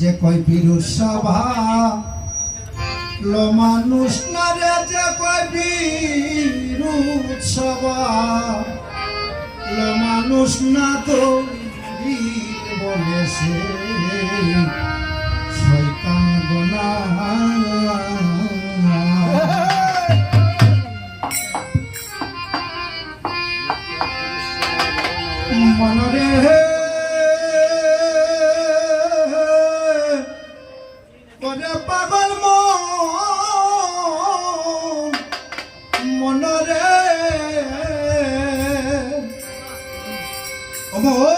যে কয় বিরুর সভা, লো মানুষ না রে, যে কয় বিরুৎ সভা। লো মানুষ না তো বলেছে শয়তান গোনা। Vamos!